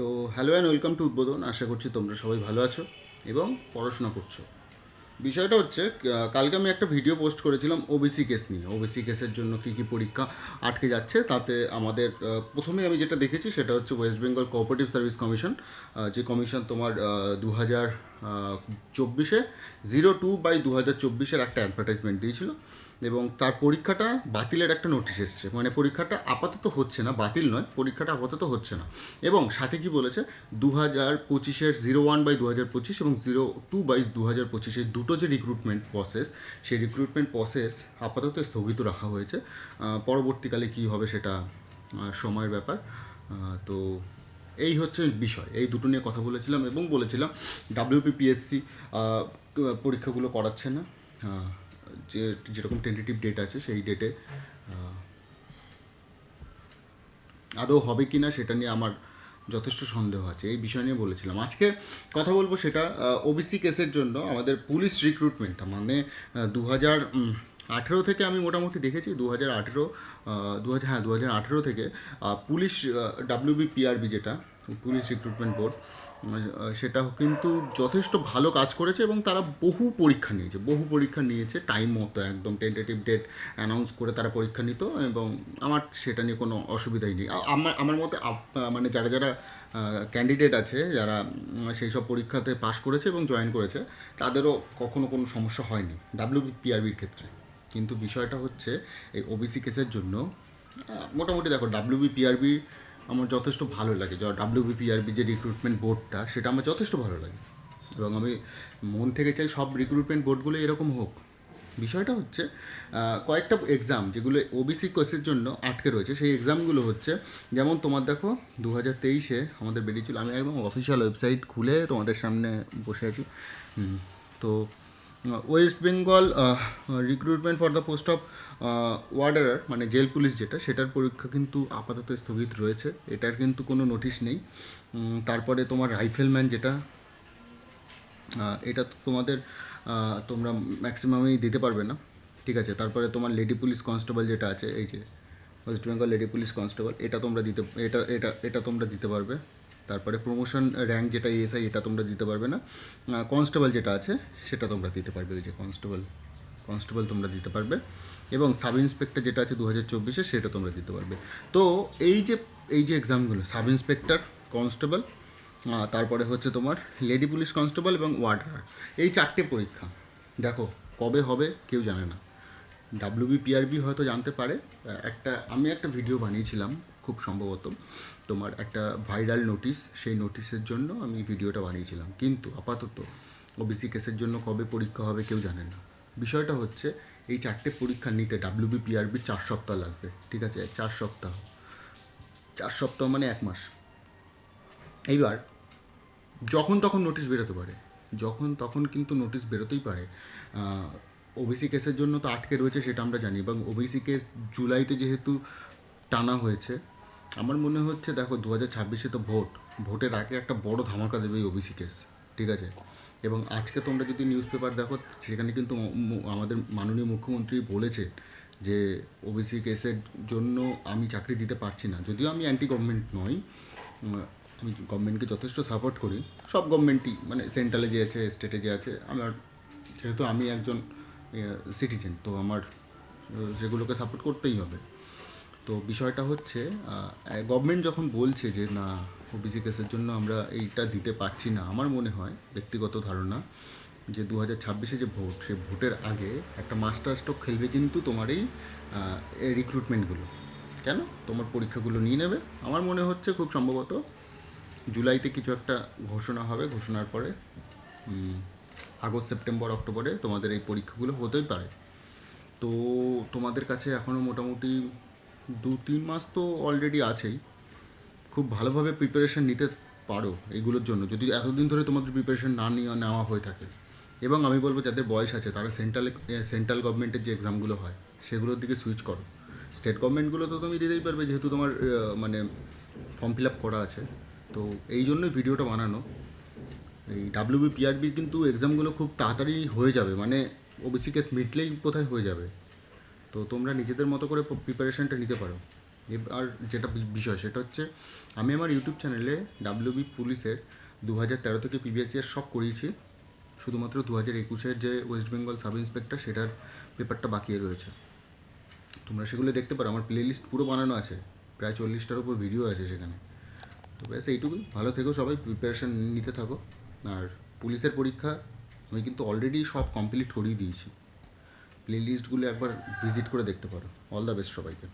তো hello and welcome to উদ্বোধন। আশা করছি তোমরা সবাই ভালো আছো এবং পড়াশোনা করছ। বিষয়টা হচ্ছে কালকে আমি একটা ভিডিও পোস্ট করেছিলাম ওবিসি কেস নিয়ে। ওবিসি কেসের জন্য কী কী পরীক্ষা আটকে যাচ্ছে, তাতে আমাদের প্রথমে আমি যেটা দেখেছি সেটা হচ্ছে West Bengal cooperative service commission যে কমিশন তোমার দু হাজার চব্বিশে জিরো টু বাই দু হাজার চব্বিশের একটা অ্যাডভার্টাইজমেন্ট দিয়েছিল। এবং তার পরীক্ষাটা বাতিলের একটা নোটিশ এসছে। মানে পরীক্ষাটা আপাতত হচ্ছে না, বাতিল নয়, পরীক্ষাটা আপাতত হচ্ছে না। এবং সাথে কি বলেছে? দু হাজার পঁচিশের জিরো ওয়ান বাই দু হাজার পঁচিশ এবং জিরো টু বাই দু হাজার পঁচিশের দুটো যে রিক্রুটমেন্ট প্রসেস সেই রিক্রুটমেন্ট প্রসেস আপাতত স্থগিত রাখা হয়েছে। পরবর্তীকালে কী হবে সেটা সময়ের ব্যাপার। তো এই হচ্ছে বিষয়। এই দুটো নিয়ে কথা বলেছিলাম এবং বলেছিলাম ডাব্লিউপিপিএসসি পরীক্ষাগুলো করাচ্ছে না। যে যেরকম টেন্টেটিভ ডেট আছে, সেই ডেটে আদৌ হবে কি না সেটা নিয়ে আমার যথেষ্ট সন্দেহ আছে। এই বিষয় নিয়ে বলেছিলাম। আজকে কথা বলব সেটা ওবিসি কেসের জন্য আমাদের পুলিশ রিক্রুটমেন্ট মানে দু হাজার আঠেরো থেকে আমি মোটামুটি দেখেছি দু হাজার আঠেরো দু হাজার হ্যাঁ দু হাজার আঠেরো থেকে পুলিশ ডাব্লিউবি পিআরবি যেটা, পুলিশ রিক্রুটমেন্ট বোর্ড সেটা কিন্তু যথেষ্ট ভালো কাজ করেছে এবং তারা বহু পরীক্ষা নিয়েছে, বহু পরীক্ষা নিয়েছে টাইম মতো একদম টেন্টেটিভ ডেট অ্যানাউন্স করে তারা পরীক্ষা নিত এবং আমার সেটা নিয়ে কোনো অসুবিধাই নেই। আমার আমার মতে মানে যারা যারা ক্যান্ডিডেট আছে, যারা সেই সব পরীক্ষাতে পাশ করেছে এবং জয়েন করেছে, তাদেরও কখনো কোনো সমস্যা হয়নি ডাব্লিউপিআরবির ক্ষেত্রে। কিন্তু বিষয়টা হচ্ছে, এই ওবিসি কেসের জন্য মোটামুটি দেখো ডাব্লিউবিপিআরবি আমার যথেষ্ট ভালো লাগে। যা ডাব্লিউবিপিআরবি যে রিক্রুটমেন্ট বোর্ডটা সেটা আমার যথেষ্ট ভালো লাগে। এবং আমি মন থেকে চাই সব রিক্রুটমেন্ট বোর্ডগুলো এরকম হোক। বিষয়টা হচ্ছে কয়েকটা এক্সাম যেগুলো ওবিসি কোর্সের জন্য আটকে রয়েছে, সেই এক্সামগুলো হচ্ছে, যেমন তোমার দেখো দু হাজার তেইশে আমাদের বেরিয়েছিল, আমি একদম অফিসিয়াল ওয়েবসাইট খুলে তোমাদের সামনে বসে আছি। তো West Bengal recruitment for the post of warder মানে জেল পুলিশ যেটা, সেটার পরীক্ষা কিন্তু আপাতত স্থগিত রয়েছে। এটার কিন্তু কোনো নোটিশ নেই। তারপরে তোমার রাইফেলম্যান যেটা এটা তো তোমাদের তোমরা ম্যাক্সিমামই দিতে পারবে না। ঠিক আছে, তারপরে তোমার লেডি পুলিশ কনস্টেবল যেটা আছে, এই যে West Bengal lady police constable এটা তোমরা দিতে, এটা এটা এটা তোমরা দিতে পারবে। তারপরে প্রমোশন র্যাঙ্ক যেটা এএসআই এটা তোমরা দিতে পারবে না। কনস্টেবল যেটা আছে, সেটা তোমরা দিতে পারবে। ওই যে কনস্টেবল কনস্টেবল তোমরা দিতে পারবে। এবং সাব ইন্সপেক্টর যেটা আছে দু হাজার চব্বিশে, সেটা তোমরা দিতে পারবে। তো এই যে এই যে এক্সামগুলো সাব ইন্সপেক্টর কনস্টেবল তারপরে হচ্ছে তোমার লেডি পুলিশ কনস্টেবল এবং ওয়ার্ডার এই চারটে পরীক্ষা। দেখো, কবে হবে কেউ জানে না। ডাব্লিউবিপিআরবি হয়তো জানতে পারে। একটা, আমি একটা ভিডিও বানিয়েছিলাম। খুব সম্ভবত তোমার একটা ভাইরাল নোটিশ সেই নোটিশের জন্য আমি ভিডিওটা বানিয়েছিলাম। কিন্তু আপাতত ওবিসি কেসের জন্য কবে পরীক্ষা হবে কেউ জানে না। বিষয়টা হচ্ছে এই চারটে পরীক্ষা নিতে ডাব্লিউবিপিআরবি চার সপ্তাহ লাগবে, ঠিক আছে? চার সপ্তাহ। চার সপ্তাহ মানে এক মাস। এইবার যখন তখন নোটিশ বেরোতে পারে। যখন তখন কিন্তু নোটিশ বেরোতেই পারে। ওবিসি কেসের জন্য তো আটকে রয়েছে সেটা আমরা জানি এবং ওবিসি কেস জুলাইতে যেহেতু টানা হয়েছে। আমার মনে হচ্ছে, দেখো দু হাজার ছাব্বিশে তো ভোট। ভোটের আগে একটা বড় ধামাকা দেবে এই ওবিসি কেস, ঠিক আছে? এবং আজকে তোমরা যদি নিউজ পেপার দেখো, সেখানে কিন্তু আমাদের মাননীয় মুখ্যমন্ত্রী বলেছে যে, ওবিসি কেসের জন্য আমি চাকরি দিতে পারছি না। যদিও আমি অ্যান্টি গভর্নমেন্ট নই আমি গভর্নমেন্টকে যথেষ্ট সাপোর্ট করি। সব গভর্নমেন্টই মানে সেন্ট্রালে যে আছে স্টেটে যে আছে, আমার, যেহেতু আমি একজন সিটিজেন তো আমার সেগুলোকে সাপোর্ট করতেই হবে। তো বিষয়টা হচ্ছে গভর্নমেন্ট যখন বলছে যে, না ওবিসি কেসের জন্য আমরা এইটা দিতে পারছি না, আমার মনে হয়, ব্যক্তিগত ধারণা, যে দু হাজার ছাব্বিশে যে ভোট, সে ভোটের আগে একটা মাস্টার স্ট্রোক খেলবে কিন্তু তোমার এই রিক্রুটমেন্টগুলো কেন? তোমার পরীক্ষাগুলো নিয়ে নেবে। আমার মনে হচ্ছে খুব সম্ভবত জুলাইতে কিছু একটা ঘোষণা হবে। ঘোষণার পরে আগস্ট, সেপ্টেম্বর, অক্টোবরে তোমাদের এই পরীক্ষাগুলো হতেই পারে। তো তোমাদের কাছে এখনও মোটামুটি দু তিন মাস তো অলরেডি আছেই। খুব ভালোভাবে প্রিপারেশান নিতে পারো এগুলোর জন্য। যদি এতদিন ধরে তোমাদের প্রিপারেশান না নিয়ে, নেওয়া হয়ে থাকে। এবং আমি বলব যাদের বয়স আছে, তারা সেন্ট্রাল সেন্ট্রাল গভর্নমেন্টের যে এক্সামগুলো হয়, সেগুলোর দিকে সুইচ করো। স্টেট গভর্নমেন্টগুলো তো তুমি দিতেই পারবে, যেহেতু তোমার মানে ফর্ম ফিল আপ করা আছে। তো এই জন্যই ভিডিওটা বানানো। এই ডাব্লিউবিপিআরবির কিন্তু এক্সামগুলো খুব তাড়াতাড়ি হয়ে যাবে। মানে ওবিসি কেস মিটলেই কোথায় হয়ে যাবে? তো তোমরা নিজেদের মতো করে প্রিপারেশনটা নিতে পারো। এবার যেটা বিষয়, সেটা হচ্ছে আমি আমার ইউটিউব চ্যানেলে ডাব্লিউবি পুলিশের দু হাজার তেরো থেকে প্রিভিয়াস ইয়ার সব করিয়েছি। শুধুমাত্র দু হাজার একুশের যে ওয়েস্ট বেঙ্গল সাব ইন্সপেক্টর সেটার পেপারটা বাকি রয়েছে। তোমরা সেগুলো দেখতে পারো। আমার প্লে লিস্ট পুরো বানানো আছে। প্রায় চল্লিশটার উপর ভিডিও আছে সেখানে। তো ব্যাস এইটুকুই ভালো থেকো সবাই প্রিপারেশান নিতে থাকো। আর পুলিশের পরীক্ষা আমি কিন্তু অলরেডি সব কমপ্লিট করিয়ে দিয়েছি। প্লে লিস্টগুলো একবার ভিজিট করে দেখতে পারো। অল দ্য বেস্ট সবাইকে।